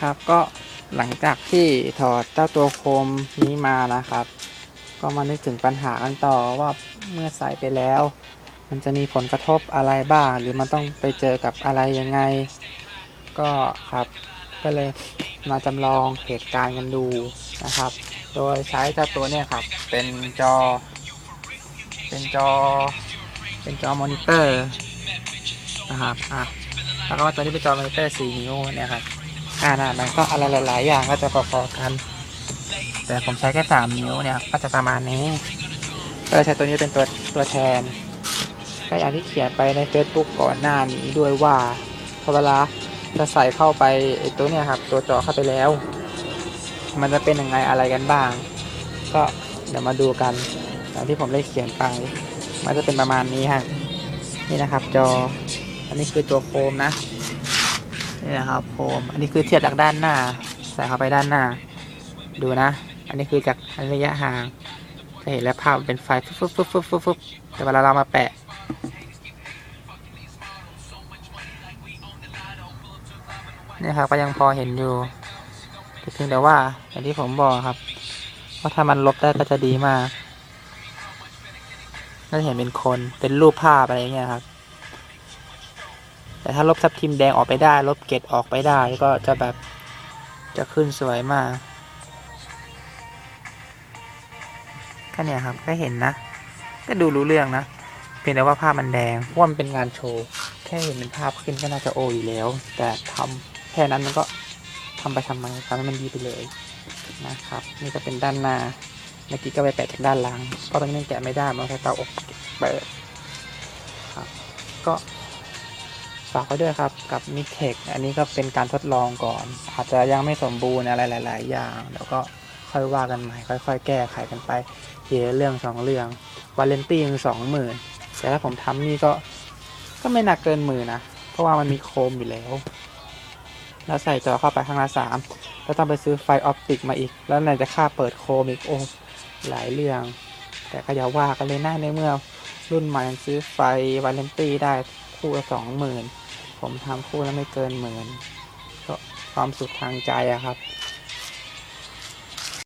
ครับ ก็หลังจากที่ถอดเจ้าตัวโคมนี้มานะครับ ก็มานึกถึงปัญหากันต่อว่าเมื่อใส่ไปแล้ว มันจะมีผลกระทบอะไรบ้าง หรือมันต้องไปเจอกับอะไรยังไง ก็ครับก็เลยมาจำลองเหตุการณ์กันดูนะครับ โดยใช้เจ้าตัวเนี่ยครับ เป็นจอ เป็นจอ เป็นจอมอนิเตอร์นะครับ อะ แล้วก็ตัวนี้เป็นจอมอนิเตอร์4นิ้วเนี่ยครับ ขนาดมันก็อะไรหลาย ๆ อย่างก็จะพอๆกัน แต่ผมใช้แค่3นิ้วเนี่ย ก็จะประมาณนี้ ก็เลยใช้ตัวนี้เป็นตัวตัวแทนก็อย่างที่เขียนไปใน Facebook ก่อนหน้านี้ด้วยว่าพอเวลาจะใส่เข้าไปไอตัวเนี่ยครับ ตัวจอเข้าไปแล้ว มันจะเป็นยังไงอะไรกันบ้าง ก็เดี๋ยวมาดูกันอย่างที่ผมได้เขียนไป มันจะเป็นประมาณนี้ฮะนี่นะครับ จอ อันนี้คือตัวโฟมนะ นี่นะครับโฟมอันนี้คือเทียบจากด้านหน้า ใส่เข้าไปด้านหน้า ดูนะ อันนี้คือจากระยะห่าง จะเห็นแล้วภาพเป็นไฟฟึบฟึบฟึบฟึบฟึบฟึบแต่เวลาเรามาแปะ นี่ครับก็ยังพอเห็นอยู่แต่เพียงแต่ว่าอย่างที่ผมบอกครับว่าถ้ามันลบได้ก็จะดีมากก็จะเห็นเป็นคน เป็นรูปภาพอะไรเงี้ยครับ แต่ถ้าลบทับทิมแดงออกไปได้ ลบเกตออกไปได้ก็จะแบบจะขึ้นสวยมากก็เนี่ยครับก็เห็นนะ ก็ดูรู้เรื่องนะ เพียงแต่ว่าภาพมันแดงเพราะว่ามันเป็นงานโชว์ แค่เห็นเป็นภาพขึ้นก็น่าจะโออยู่แล้ว แต่ทำแค่นั้นมันก็ทำไปทำไมทำให้มันดีไปเลยนะครับ นี่ก็เป็นด้านหน้าเมื่อกี้ก็ไปแปะจากด้านหลังเพราะตรงนี้มันแกะไม่ได้มันใช้เตาอบเปิดครับ ก็ ฝากไว้ด้วยครับกับมิเทคอันนี้ก็เป็นการทดลองก่อน อาจจะยังไม่สมบูรณ์อะไรหลาย ๆ อย่าง แล้วก็ค่อยว่ากันใหม่ ค่อย ๆ แก้ไขกันไปทีละเรื่องสองเรื่องวาเลนตี้ยังสองหมื่นแต่ถ้าผมทำนี่ก็ก็ไม่หนักเกินมือนะ เพราะว่ามันมีโคมอยู่แล้ว แล้วใส่จอเข้าไปข้างละสามแล้วต้องไปซื้อไฟออปติกมาอีก แล้วไหนจะค่าเปิดโคมอีกโอ้หลายเรื่อง แต่ก็อย่าว่ากันเลยนะในเมื่อรุ่นใหม่ยังซื้อไฟวาเลนตี้ได้ คู่ละสองหมื่นผมทำคู่ละไม่เกินหมื่นก็ความสุขทางใจอะครับ